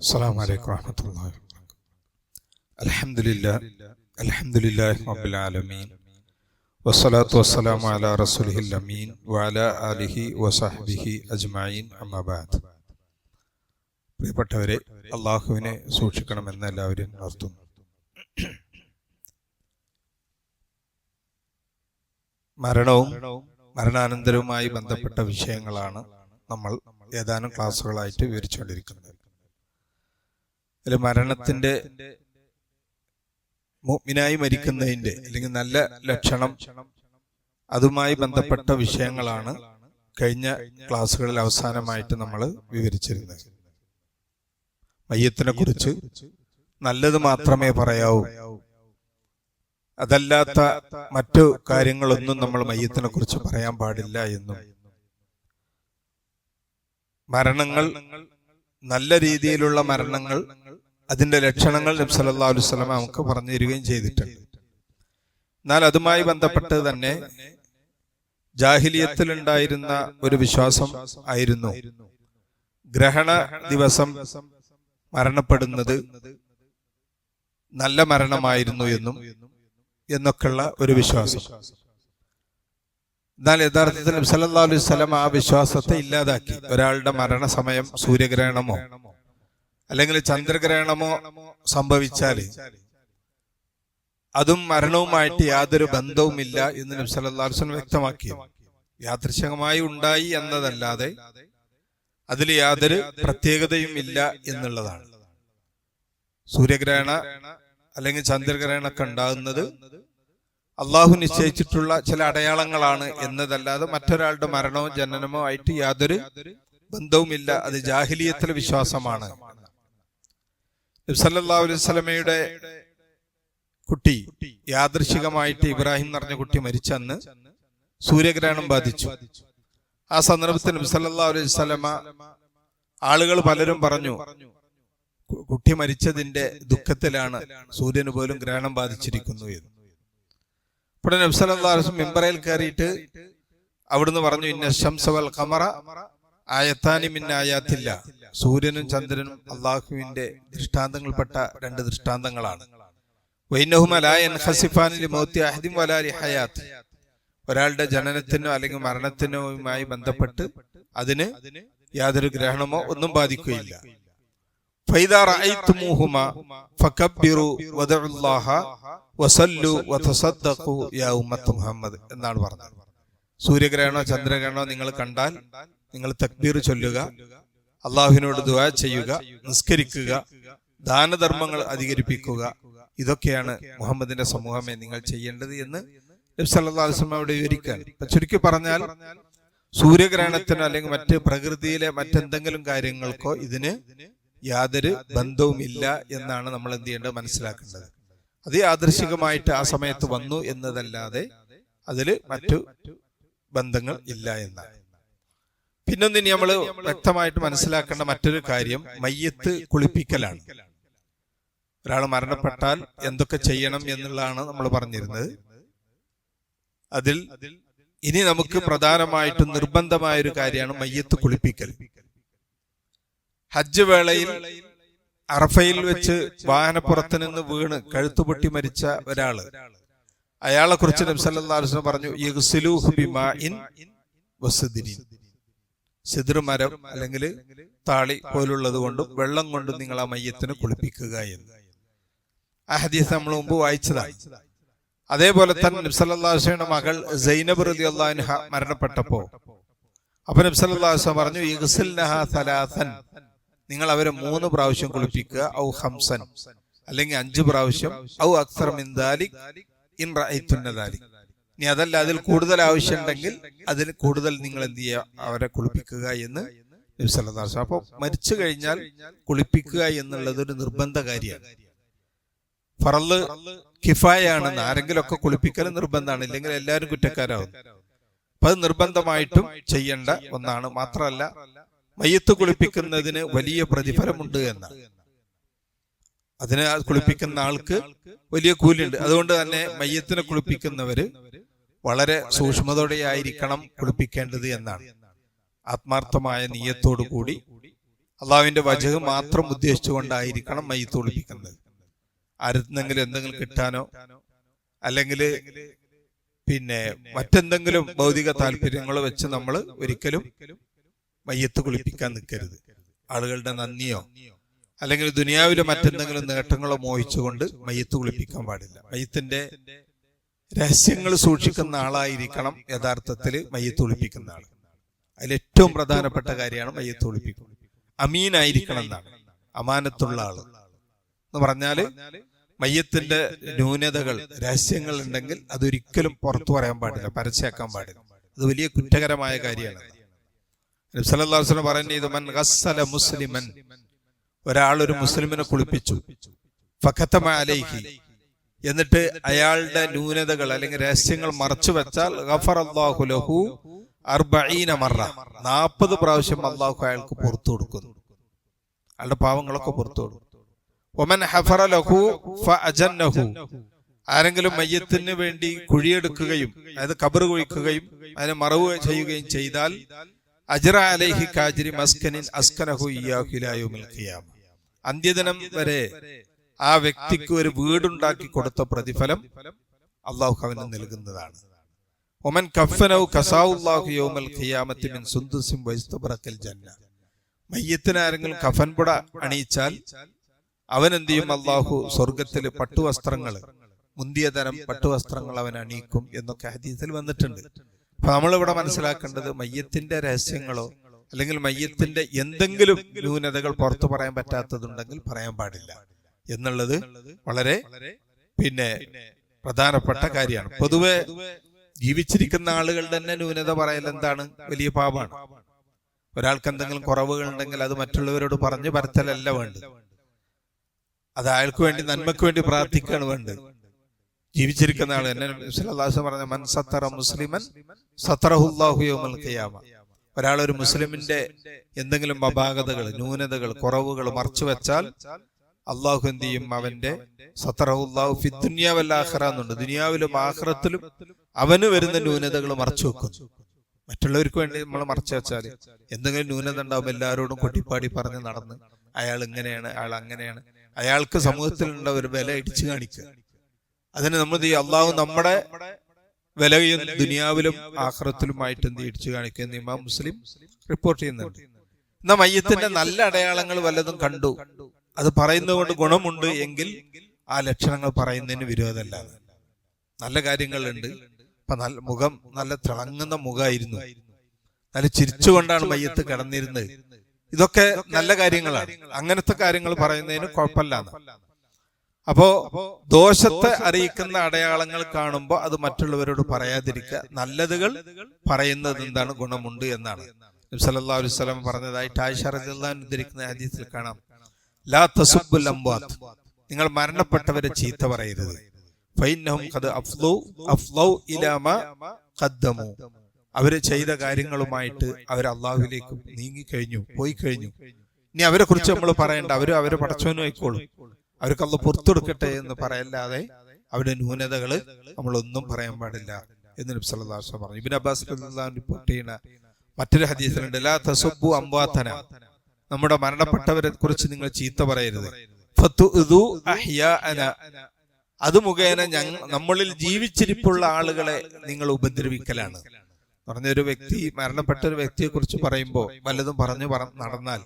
السلام عليكم ورحمة الله وبركاته الحمد لله الحمد لله رب العالمين والصلاة والسلام على رسوله الأمين وعلى آله وصحبه أجمعين أما بعد പ്രിയപ്പെട്ടവരെ അള്ളാഹുവിനെ സൂക്ഷിക്കണമെന്ന് എല്ലാവരും ഉണർത്തുന്നു മരണവും മരണാനന്തരവുമായി ബന്ധപ്പെട്ട വിഷയങ്ങളാണ് നമ്മൾ ഏതാനും ക്ലാസ്സുകളായിട്ട് വിവരിച്ചുകൊണ്ടിരിക്കുന്നത് അതിൽ മരണത്തിന്റെ മുഗ്മിനായി മരിക്കുന്നതിന്റെ അല്ലെങ്കിൽ നല്ല ലക്ഷണം അതുമായി ബന്ധപ്പെട്ട വിഷയങ്ങളാണ് കഴിഞ്ഞ ക്ലാസ്സുകളിൽ അവസാനമായിട്ട് നമ്മൾ വിവരിച്ചിരുന്നത്. മയ്യത്തിനെ കുറിച്ച് നല്ലത് മാത്രമേ പറയാവൂ. അതല്ലാത്ത മറ്റു കാര്യങ്ങളൊന്നും നമ്മൾ മയ്യത്തിനെ കുറിച്ച് പറയാൻ പാടില്ല എന്നും. മരണങ്ങൾ നല്ല രീതിയിലുള്ള മരണങ്ങൾ അതിന്റെ ലക്ഷണങ്ങൾ നബി സല്ലല്ലാഹു അലൈഹി വസല്ലം നമുക്ക് പറഞ്ഞു തരികയും ചെയ്തിട്ടുണ്ട്. എന്നാൽ അതുമായി ബന്ധപ്പെട്ട് തന്നെ ജാഹിലിയത്തിൽ ഉണ്ടായിരുന്ന ഒരു വിശ്വാസം ആയിരുന്നു. ഗ്രഹണ ദിവസം മരണപ്പെടുന്നത് നല്ല മരണമായിരുന്നു എന്നും എന്നൊക്കെയുള്ള ഒരു വിശ്വാസം. എന്നാൽ യഥാർത്ഥത്തിൽ അലൈഹി സ്വലം ആ വിശ്വാസത്തെ ഇല്ലാതാക്കി. ഒരാളുടെ മരണസമയം സൂര്യഗ്രഹണമോ അല്ലെങ്കിൽ ചന്ദ്രഗ്രഹണമോ സംഭവിച്ചാൽ അതും മരണവുമായിട്ട് യാതൊരു ബന്ധവുമില്ല എന്ന് നബി വ്യക്തമാക്കി. യാദൃശികമായി ഉണ്ടായി എന്നതല്ലാതെ അതിൽ യാതൊരു പ്രത്യേകതയും ഇല്ല എന്നുള്ളതാണ്. സൂര്യഗ്രഹണ അല്ലെങ്കിൽ ചന്ദ്രഗ്രഹണമൊക്കെ ഉണ്ടാകുന്നത് അള്ളാഹു നിശ്ചയിച്ചിട്ടുള്ള ചില അടയാളങ്ങളാണ് എന്നതല്ലാതെ മറ്റൊരാളുടെ മരണമോ ജനനമോ ആയിട്ട് യാതൊരു ബന്ധവുമില്ല. അത് ജാഹിലിയത്തിലെ വിശ്വാസമാണ്. വസല്ലമയുടെ കുട്ടി യാദൃശികമായിട്ട് ഇബ്രാഹിം നിറഞ്ഞ കുട്ടി മരിച്ചന്ന് സൂര്യഗ്രഹണം ബാധിച്ചു. ആ സന്ദർഭത്തിൽ നബി സല്ലല്ലാഹു അലൈഹി ആളുകൾ പലരും പറഞ്ഞു കുട്ടി മരിച്ചതിന്റെ ദുഃഖത്തിലാണ് സൂര്യന് പോലും ഗ്രഹണം ബാധിച്ചിരിക്കുന്നു എന്ന്. അപ്പോൾ നബി സല്ലല്ലാഹു അലൈഹി വസല്ലം മിമ്പറയിൽ കയറിയിട്ട് അവിടുന്ന് പറഞ്ഞു ഇന്ന ശംസവൽ കമറ ആയത്താനി മിന്നായാത്തില്ല സൂര്യനും ചന്ദ്രനും അള്ളാഹുവിന്റെ ദൃഷ്ടാന്തങ്ങൾപ്പെട്ട രണ്ട് ദൃഷ്ടാന്തങ്ങളാണ്. ഒരാളുടെ ജനനത്തിനോ അല്ലെങ്കിൽ മരണത്തിനോയുമായി ബന്ധപ്പെട്ട് അതിന് യാതൊരു ഗ്രഹണമോ ഒന്നും ബാധിക്കുകയില്ല. മുഹമ്മദ് എന്നാണ് പറഞ്ഞത്. സൂര്യഗ്രഹണോ ചന്ദ്രഗ്രഹണോ നിങ്ങൾ കണ്ടാൽ നിങ്ങൾ തക്ബീർ ചൊല്ലുക അള്ളാഹുവിനോട് ദുആ ചെയ്യുക നിസ്കരിക്കുക ദാനധർമ്മങ്ങൾ അധികരിപ്പിക്കുക. ഇതൊക്കെയാണ് മുഹമ്മദിന്റെ സമൂഹമേ നിങ്ങൾ ചെയ്യേണ്ടത് എന്ന് നബി സല്ലല്ലാഹു അലൈഹി വസല്ലം അവിടെ വിവരിക്കാൻ ചുരുക്കി പറഞ്ഞാൽ സൂര്യഗ്രഹണത്തിനോ അല്ലെങ്കിൽ മറ്റ് പ്രകൃതിയിലെ മറ്റെന്തെങ്കിലും കാര്യങ്ങൾക്കോ ഇതിന് യാതൊരു ബന്ധവുമില്ല എന്നാണ് നമ്മൾ എന്ത് ചെയ്യേണ്ടത് മനസ്സിലാക്കേണ്ടത്. അത് യാദൃശികമായിട്ട് ആ സമയത്ത് വന്നു എന്നതല്ലാതെ അതിൽ മറ്റു ബന്ധങ്ങൾ ഇല്ല എന്നാണ്. പിന്നൊന്നിന് നമ്മൾ വ്യക്തമായിട്ട് മനസ്സിലാക്കേണ്ട മറ്റൊരു കാര്യം മയ്യത്ത് കുളിപ്പിക്കലാണ്. ഒരാൾ മരണപ്പെട്ടാൽ എന്തൊക്കെ ചെയ്യണം എന്നുള്ളതാണ് നമ്മൾ പറഞ്ഞിരുന്നത്. അതിൽ ഇനി നമുക്ക് പ്രധാനമായിട്ടും നിർബന്ധമായ ഒരു കാര്യമാണ് മയ്യത്ത് കുളിപ്പിക്കൽ. ഹജ്ജ് വേളയിൽ അറഫയിൽ വെച്ച് വാഹനപ്പുറത്ത് നിന്ന് വീണ് കഴുത്തുപൊട്ടി മരിച്ച ഒരാൾ. അയാളെ കുറിച്ച് നബ്സല്ലാസ്ലം പറഞ്ഞു. സിദ്ർ മരം അല്ലെങ്കിൽ താളി പോലുള്ളത് കൊണ്ടും വെള്ളം കൊണ്ടും നിങ്ങൾ ആ മയ്യത്തിന് കുളിപ്പിക്കുക എന്ന്. ആ ഹദീസ് നമ്മൾ മുമ്പ് വായിച്ചതാണ്. അതേപോലെ തന്നെ നബ്സല്ലാസ്ലയുടെ മകൾ സൈനബ് റതി അള്ളാഹുഹ മരണപ്പെട്ടപ്പോ അപ്പൊ നബ്സല്ലാസ്ലം പറഞ്ഞു ഇഗ്സിൽനഹ സലാസൻ. നിങ്ങൾ അവരെ മൂന്ന് പ്രാവശ്യം കുളിപ്പിക്കുക. ഔ ഹംസൻ. അല്ലെങ്കിൽ അഞ്ചു പ്രാവശ്യം. ഔ അക്സർ മിന്ദാലി ഇൻ റഅയ്തുന്നദാലിക് ഇനി അതല്ല അതിൽ കൂടുതൽ ആവശ്യമുണ്ടെങ്കിൽ അതിൽ കൂടുതൽ നിങ്ങൾ എന്ത് ചെയ്യുക? അവരെ കുളിപ്പിക്കുക എന്ന് അപ്പോൾ മരിച്ചു കഴിഞ്ഞാൽ കുളിപ്പിക്കുക എന്നുള്ളത് ഒരു നിർബന്ധ കാര്യമാണ്. ഫറൽ കിഫായാണെന്ന് ആരെങ്കിലുമൊക്കെ കുളിപ്പിക്കൽ നിർബന്ധമാണ്. ഇല്ലെങ്കിൽ എല്ലാവരും കുറ്റക്കാരാവും. അപ്പൊ അത് നിർബന്ധമായിട്ടും ചെയ്യേണ്ട ഒന്നാണ്. മാത്രമല്ല മയ്യത്ത് കുളിപ്പിക്കുന്നതിന് വലിയ പ്രതിഫലമുണ്ട് എന്ന് അതിനെ കുളിപ്പിക്കുന്ന ആൾക്ക് വലിയ കൂലിയുണ്ട് അതുകൊണ്ട് തന്നെ മയ്യത്തിനെ കുളിപ്പിക്കുന്നവര് വളരെ സൂക്ഷ്മതയോടെ ആയിരിക്കണം കുളിപ്പിക്കേണ്ടത് എന്നാണ്. ആത്മാർത്ഥമായ നീയത്തോടു കൂടി അള്ളാവിന്റെ വചകം മാത്രം ഉദ്ദേശിച്ചുകൊണ്ടായിരിക്കണം മയ്യത്ത് കുളിപ്പിക്കുന്നത്. ആരുന്നെങ്കിലും എന്തെങ്കിലും കിട്ടാനോ അല്ലെങ്കിൽ പിന്നെ മറ്റെന്തെങ്കിലും ഭൗതിക താല്പര്യങ്ങൾ വെച്ച് നമ്മൾ ഒരിക്കലും മയ്യത്ത് കുളിപ്പിക്കാൻ നിൽക്കരുത്. ആളുകളുടെ നന്ദിയോ? അല്ലെങ്കിൽ ദുനിയാവിലെ മറ്റെന്തെങ്കിലും നേട്ടങ്ങളോ മോഹിച്ചുകൊണ്ട് മയ്യത്ത് കുളിപ്പിക്കാൻ പാടില്ല. മയ്യത്തിന്റെ രഹസ്യങ്ങൾ സൂക്ഷിക്കുന്ന ആളായിരിക്കണം യഥാർത്ഥത്തിൽ മയ്യത്ത് കുളിപ്പിക്കുന്ന ആൾ അതിൽ ഏറ്റവും പ്രധാനപ്പെട്ട കാര്യമാണ് മയ്യത്ത് കുളിപ്പിക്കുന്നത് അമീനായിരിക്കണം എന്നാണ് അമാനത്തുള്ള ആൾ. എന്ന് പറഞ്ഞാൽ മയ്യത്തിന്റെ ന്യൂനതകൾ രഹസ്യങ്ങൾ ഉണ്ടെങ്കിൽ അതൊരിക്കലും പുറത്തു പറയാൻ പാടില്ല പരസ്യമാക്കാൻ പാടില്ല. അത് വലിയ കുറ്റകരമായ കാര്യമാണ്. നബ്സല്ലാസ്ലം ഇത് മൻ ഗസ്സല മുസ്ലിമൻ. ഒരാൾ ഒരു മുസ്ലിമിനെ കുളിപ്പിച്ചു. ഫഖത്തമ അലൈഹി. എന്നിട്ട് അയാളുടെ ന്യൂനതകൾ അല്ലെങ്കിൽ രഹസ്യങ്ങൾ മറച്ചു വെച്ചാൽ ഗഫർ അള്ളാഹു ലഹു അർബീന മറ. നാൽപ്പത് പ്രാവശ്യം അള്ളാഹു അയാൾക്ക് പുറത്തു കൊടുക്കുന്നു. അയാളുടെ പാവങ്ങളൊക്കെ പുറത്തു കൊടുക്കും. ഹഫറ ലഹു ആരെങ്കിലും മയ്യത്തിന് വേണ്ടി കുഴിയെടുക്കുകയും അതായത് കബറ് കുഴിക്കുകയും അതിനെ മറവ് ചെയ്യുകയും ചെയ്താൽ അജ്റ അലൈഹി കാജിരി മസ്കനിൻ അസ്കനഹു ഇയ്യാഹു ഇലാ ഖിയാമ. അന്ത്യദിനം വരെ ആ വ്യക്തിക്ക് ഒരു വീടുണ്ടാക്കി കൊടുത്ത പ്രതിഫലം അള്ളാഹു അവന് നൽകുന്നതാണ്. ഒമൻ കഫനൗ കസാവുല്ലാഹു യൗമൽ ഖിയാമത്തി മിൻ സുന്ദുസിം വൈസ്തുബറക്കൽ ജന്ന. മയ്യത്തിന് ആരെങ്കിലും കഫൻപുട അണിയിച്ചാൽ അവൻ എന്ത് ചെയ്യും? അള്ളാഹു സ്വർഗത്തിൽ പട്ടുവസ്ത്രങ്ങൾ മുന്തിയ തരം പട്ടുവസ്ത്രങ്ങൾ അവൻ അണിയിക്കും എന്നൊക്കെ ഹദീസിൽ വന്നിട്ടുണ്ട്. അപ്പൊ നമ്മളിവിടെ മനസ്സിലാക്കേണ്ടത് മയ്യത്തിന്റെ രഹസ്യങ്ങളോ അല്ലെങ്കിൽ മയ്യത്തിന്റെ എന്തെങ്കിലും ന്യൂനതകൾ പുറത്തു പറയാൻ പറ്റാത്തതുണ്ടെങ്കിൽ പറയാൻ പാടില്ല. എന്നുള്ളത് വളരെ പിന്നെ പ്രധാനപ്പെട്ട കാര്യമാണ്. പൊതുവെ ജീവിച്ചിരിക്കുന്ന ആളുകൾ തന്നെ ന്യൂനത പറയൽ എന്താണ്? വലിയ പാപമാണ്. ഒരാൾക്ക് എന്തെങ്കിലും കുറവുകൾ ഉണ്ടെങ്കിൽ അത് മറ്റുള്ളവരോട് പറഞ്ഞു പരത്തലല്ല വേണ്ടത്. അത് അയാൾക്ക് വേണ്ടി നന്മക്ക് വേണ്ടി പ്രാർത്ഥിക്കുകയാണ് വേണ്ടത്. ജീവിച്ചിരിക്കുന്ന ആൾ എന്നെ വിശ്വലാസം പറഞ്ഞ മൻ സത്തറ മുസ്ലിമൻ സത്തറഹുല്ലാഹുയോമൽ ഖിയാമ. ഒരാൾ ഒരു മുസ്ലിമിന്റെ എന്തെങ്കിലും അപാകതകൾ ന്യൂനതകൾ കുറവുകൾ മറച്ചു വെച്ചാൽ അള്ളാഹു എന്ത് ചെയ്യും? അവന്റെ സത്തറഹുല്ലാഹു ഫി ദുനിയാവല്ലാഹറ എന്നുണ്ട്. ദുനിയാവിലും ആഹ്റത്തിലും അവന് വരുന്ന ന്യൂനതകൾ മറച്ചു വെക്കുന്നു മറ്റുള്ളവർക്ക് വേണ്ടി നമ്മൾ മറച്ചു വെച്ചാൽ എന്തെങ്കിലും ന്യൂനത ഉണ്ടാവും എല്ലാവരോടും കൊട്ടിപ്പാടി പറഞ്ഞ് നടന്ന് അയാൾ ഇങ്ങനെയാണ് അയാൾ അങ്ങനെയാണ്. അയാൾക്ക് സമൂഹത്തിൽ സമൂഹത്തിലുള്ള ഒരു വില ഇടിച്ചു കാണിക്കുക. അതിന് നമ്മൾ അള്ളാഹു നമ്മുടെ വിലയും ദുനിയാവിലും ആഹ്റത്തിലുമായിട്ട് എന്ത് ഇടിച്ചു കാണിക്കുന്ന. ഇമാം മുസ്ലിം റിപ്പോർട്ട് ചെയ്യുന്നുണ്ട്. എന്നാ മയ്യത്തിന്റെ നല്ല അടയാളങ്ങൾ വല്ലതും കണ്ടു. അത് പറയുന്നത് കൊണ്ട് ഗുണമുണ്ട് എങ്കിൽ ആ ലക്ഷണങ്ങൾ പറയുന്നതിന് വിരോധമല്ല. നല്ല കാര്യങ്ങളുണ്ട്. ഇപ്പൊ നല്ല മുഖം നല്ല തിളങ്ങുന്ന മുഖമായിരുന്നു. നല്ല ചിരിച്ചുകൊണ്ടാണ് മയ്യത്ത് കിടന്നിരുന്നത്. ഇതൊക്കെ നല്ല കാര്യങ്ങളാണ്. അങ്ങനത്തെ കാര്യങ്ങൾ പറയുന്നതിന് കുഴപ്പമില്ലാന്ന്. അപ്പോ ദോഷത്തെ അറിയിക്കുന്ന അടയാളങ്ങൾ കാണുമ്പോൾ അത് മറ്റുള്ളവരോട് പറയാതിരിക്കുക. നല്ലതുകൾ പറയുന്നത് എന്താണ്? ഗുണമുണ്ട് എന്നാണ്. സല്ലല്ലാഹു അലൈഹി വസല്ലം പറഞ്ഞതായിട്ട് ആയിഷ റളിയല്ലാഹു ഉദ്ധരിക്കുന്ന ഹദീസിൽ കാണാം. ലാ തസുബ്ബുൽ അംവാത്ത്. നിങ്ങൾ മരണപ്പെട്ടവരെ ചീത്ത പറയരുത്. ഫൈന്നഹും ഖദ് അഫ്ലു അഫ്ലൗ ഇലാ ഖദ്ദമു. അവർ ചെയ്ത കാര്യങ്ങളുമായിട്ട് അവർ അള്ളാഹുവിലേക്ക് നീങ്ങിക്കഴിഞ്ഞു പോയി കഴിഞ്ഞു. ഇനി അവരെ കുറിച്ച് നമ്മൾ പറയണ്ട അവർ അവരെ പടച്ചവനും ആയിക്കോളും. അവർക്ക് അള്ള പുറത്തെടുക്കട്ടെ എന്ന് പറയല്ലാതെ അവരുടെ ന്യൂനതകൾ നമ്മളൊന്നും പറയാൻ പാടില്ല എന്ന് നബി സല്ലല്ലാഹു അലൈഹി പറഞ്ഞു. ഇബ്നു അബ്ബാസ് റളിയല്ലാഹു റിപ്പോർട്ട് ചെയ്യുന്ന മറ്റൊരു ഹദീസിലുണ്ട്. ലാ തസുബ്ബു അംവാതന നമ്മുടെ മരണപ്പെട്ടവരെ കുറിച്ച് നിങ്ങൾ ചീത്ത പറയരുത്. ഫതുഉദു അഹ്യാഅന അത് മുഖേന നമ്മളിൽ ജീവിച്ചിരിപ്പുള്ള ആളുകളെ നിങ്ങൾ ഉപദ്രവിക്കലാണ്. പറഞ്ഞ ഒരു വ്യക്തി മരണപ്പെട്ട ഒരു വ്യക്തിയെ കുറിച്ച് പറയുമ്പോൾ വല്ലതും പറഞ്ഞു പറ നടന്നാൽ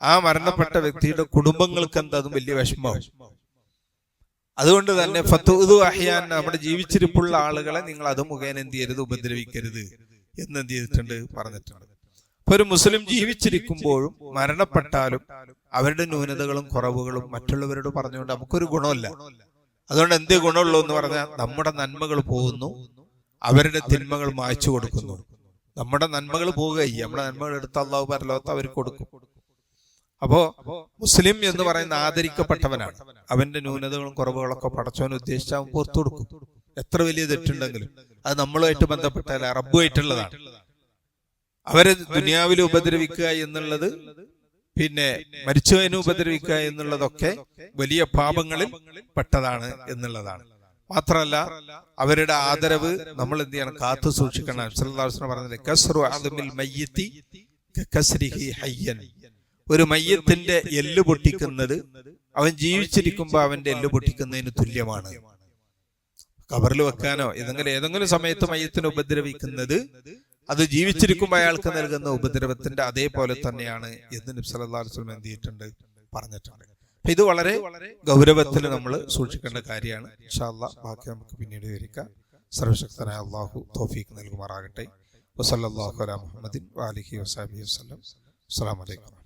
ആ മരണപ്പെട്ട വ്യക്തിയുടെ കുടുംബങ്ങൾക്ക് എന്താ അതും വലിയ വിഷമമാവും അതുകൊണ്ട് തന്നെ ഫത്തുദു അഹിയാൻ നമ്മുടെ ജീവിച്ചിരിപ്പുള്ള ആളുകളെ നിങ്ങൾ അത് മുഖേന എന്ത് ചെയ്യരുത് ഉപദ്രവിക്കരുത് എന്ന് എന്ത് ചെയ്തിട്ടുണ്ട് പറഞ്ഞിട്ടുണ്ട്. ഇപ്പൊ ഒരു മുസ്ലിം ജീവിച്ചിരിക്കുമ്പോഴും മരണപ്പെട്ടാലും അവരുടെ ന്യൂനതകളും കുറവുകളും മറ്റുള്ളവരോട് പറഞ്ഞുകൊണ്ട് നമുക്കൊരു ഗുണമല്ല. അതുകൊണ്ട് എന്ത് ഗുണമുള്ളൂ എന്ന് പറഞ്ഞാൽ നമ്മുടെ നന്മകൾ പോകുന്നു അവരുടെ തിന്മകൾ മായ്ച്ചു കൊടുക്കുന്നു. നമ്മുടെ നന്മകൾ പോവുകയായി. നമ്മുടെ നന്മകൾ എടുത്ത് അള്ളാഹു പരലോകത്ത് അവർ കൊടുക്കും. അപ്പോ മുസ്ലിം എന്ന് പറയുന്ന ആദരിക്കപ്പെട്ടവനാണ്. അവന്റെ ന്യൂനതകളും കുറവുകളൊക്കെ പടച്ചവൻ ഉദ്ദേശിച്ച അവൻ പുറത്തു കൊടുക്കും. എത്ര വലിയ തെറ്റുണ്ടെങ്കിലും. അത് നമ്മളുമായിട്ട് ബന്ധപ്പെട്ടല്ല റബ്ബുമായിട്ടുള്ളതാണ് അവരെ ദുനിയാവിൽ ഉപദ്രവിക്കുക എന്നുള്ളത് പിന്നെ മരിച്ചവനെ ഉപദ്രവിക്കുക എന്നുള്ളതൊക്കെ വലിയ പാപങ്ങളിൽ പെട്ടതാണ് എന്നുള്ളതാണ്. മാത്രമല്ല അവരുടെ ആദരവ് നമ്മൾ എന്ത് ചെയ്യണം? കാത്തു സൂക്ഷിക്കണം. പറഞ്ഞത് ഒരു മയ്യത്തിന്റെ എല്ല് പൊട്ടിക്കുന്നത് അവൻ ജീവിച്ചിരിക്കുമ്പോൾ അവന്റെ എല്ല് പൊട്ടിക്കുന്നതിന് തുല്യമാണ്. കബറിൽ വെക്കാനോ ഏതെങ്കിലും ഏതെങ്കിലും സമയത്ത് മയ്യത്തിനെ ഉപദ്രവിക്കുന്നത് അത് ജീവിച്ചിരിക്കുമ്പോൾ അയാൾക്ക് നൽകുന്ന ഉപദ്രവത്തിന്റെ അതേപോലെ തന്നെയാണ് എന്ന് നബ്സലാസ്ലം എന്ത് ചെയ്തിട്ടുണ്ട്? പറഞ്ഞിട്ടുണ്ട്. ഇത് വളരെ ഗൗരവത്തിൽ നമ്മൾ സൂക്ഷിക്കേണ്ട കാര്യമാണ്. ഇൻഷാല്ലാ ബാക്കി നമുക്ക് പിന്നീട് വിവരിക്കാം. സർവശക്തനായ അള്ളാഹു തോഫീക്ക് നൽകുമാറാകട്ടെ. വസല്ലാഹു അല മുഹമ്മദിൻ വാലിഹി വസാബി വസ്ലം അസ്സാം വലൈക്കും